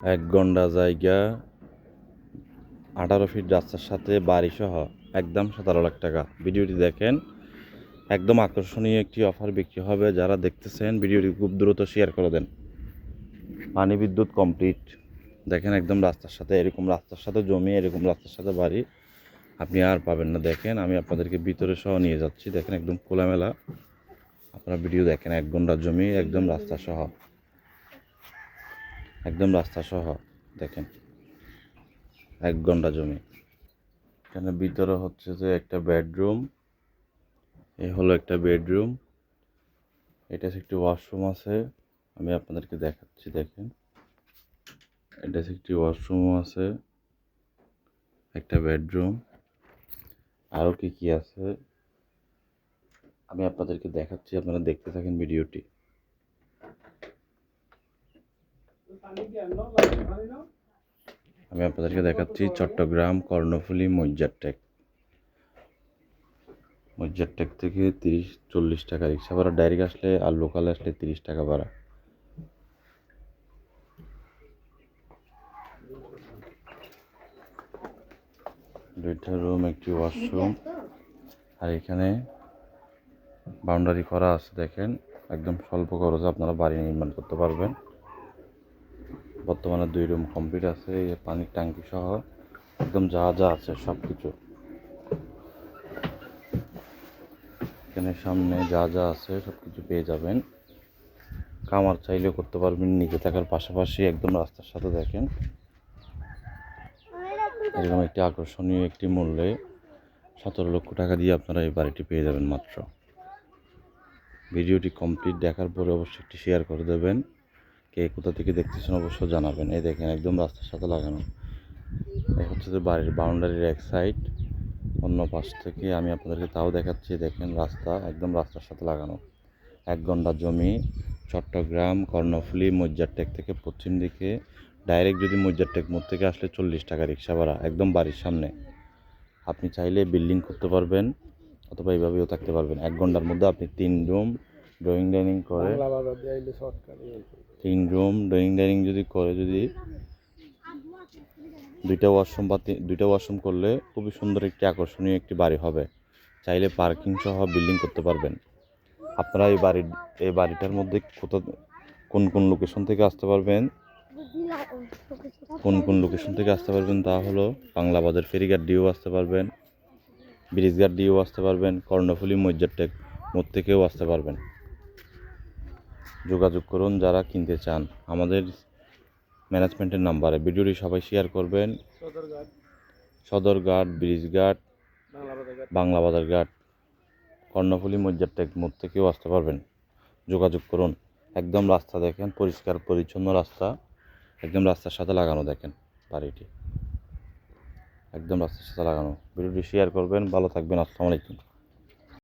এক ঘণ্টা জায়গা, আঠারো ফিট রাস্তার সাথে বাড়ি সহ একদম সতেরো লাখ টাকা। ভিডিওটি দেখেন, একদম আকর্ষণীয় একটি অফার বিক্রি হবে। যারা দেখতেছেন, ভিডিওটি খুব দ্রুত শেয়ার করে দেন। পানি বিদ্যুৎ কমপ্লিট দেখেন একদম রাস্তার সাথে, এরকম রাস্তার সাথে জমি, এরকম রাস্তার সাথে বাড়ি। আপনি আর পাবেন না। দেখেন, আমি আপনাদেরকে ভিতরে সহ নিয়ে যাচ্ছি। দেখেন একদম খোলামেলা। আপনারা ভিডিও দেখেন, এক ঘণ্টা জমি, একদম রাস্তা সহ একদম রাস্তা সহ, দেখেন। এক ঘণ্টা জমি। এখানে ভিতরে হচ্ছে যে একটা বেডরুম এই হলো একটা বেডরুম। এটা একটি ওয়াশরুম আছে, আমি আপনাদেরকে দেখাচ্ছি, দেখেন। এটা একটি ওয়াশরুম আছে, একটা বেডরুম। আরও কি কি আছে, আমি আপনাদেরকে দেখাচ্ছি, আপনারা দেখতে থাকেন ভিডিওটি। আমি আপনাদেরকে দেখাচ্ছি চট্টগ্রাম, কর্ণফুলী মজ্জারটেক মজ্জারটেক থেকে তিরিশ, চল্লিশ টাকা রিক্সা ভাড়া। ডাইরেক্ট আসলে আর লোকাল আসলে তিরিশ টাকা ভাড়া। দুইটা রুম একটি ওয়াশরুম আর এখানে বাউন্ডারি করা আছে, দেখেন। একদম স্বল্প খরচে আপনারা বাড়ি নির্মাণ করতে পারবেন। বর্তমানে দুই রুম কমপ্লিট আছে পানির ট্যাঙ্কি সহ একদম যা যা আছে সব কিছু এখানে সামনে যা যা আছে সব কিছু পেয়ে যাবেন। কামার চাইলেও করতে পারবেন, নিজে থাকার পাশাপাশি একদম রাস্তার সাথে দেখেন। এরকম একটি আকর্ষণীয় একটি মূল্যে সতেরো লক্ষ টাকা দিয়ে আপনারা এই বাড়িটি পেয়ে যাবেন মাত্র। ভিডিওটি কমপ্লিট দেখার পরে অবশ্যই একটি শেয়ার করে দেবেন। কে কোথা থেকে দেখতেছেন অবশ্য জানাবেন। এই দেখেন, একদম রাস্তার সাথে লাগানো। হচ্ছে যে বাড়ির বাউন্ডারির এক সাইড, অন্য পাশ থেকে আমি আপনাদেরকে তাও দেখাচ্ছি, দেখেন রাস্তা, একদম রাস্তার সাথে লাগানো। এক ঘণ্টা জমি, চট্টগ্রাম, কর্ণফুলী মজ্জারটেক থেকে পশ্চিম দিকে, ডাইরেক্ট যদি মজ্জারটেক মোড় থেকে আসলে চল্লিশ টাকা রিক্সা ভাড়া, একদম বাড়ির সামনে। আপনি চাইলে বিল্ডিং করতে পারবেন, অথবা এইভাবেও থাকতে পারবেন। এক ঘণ্টার মধ্যে আপনি তিন রুম ড্রয়িং ডাইনিং করে। তিন রুম ড্রয়িং ডাইনিং যদি করে যদি দুইটা ওয়াশরুম বা দুইটা ওয়াশরুম করলে খুবই সুন্দর একটি আকর্ষণীয় একটি বাড়ি হবে। চাইলে পার্কিং সহ বিল্ডিং করতে পারবেন। আপনারা এই বাড়ি এই বাড়িটার মধ্যে কোথা কোন কোন লোকেশন থেকে আসতে পারবেন? কোন কোন লোকেশন থেকে আসতে পারবেন তা হলো বাংলা বাজার ফেরিঘাট দিয়েও আসতে পারবেন ব্রিজঘাট দিয়েও আসতে পারবেন কর্ণফুলি কর্ণফুলী মজ্জারটেক মোড় থেকেও আসতে পারবেন। যোগাযোগ করুন যারা কিনতে চান। আমাদের ম্যানেজমেন্টের নাম্বারে ভিডিওটি সবাই শেয়ার করবেন। সদরঘাট। ব্রিজঘাট বাংলা বাজার ঘাট কর্ণফুলী মজ্জারটেক মোড় থেকেও আসতে পারবেন। যোগাযোগ করুন। একদম রাস্তা দেখেন পরিষ্কার পরিচ্ছন্ন রাস্তা। একদম রাস্তার সাথে লাগানো দেখেন বাড়িটি। একদম রাস্তার সাথে লাগানো। ভিডিওটি শেয়ার করবেন। ভালো থাকবেন। আসসালামু আলাইকুম।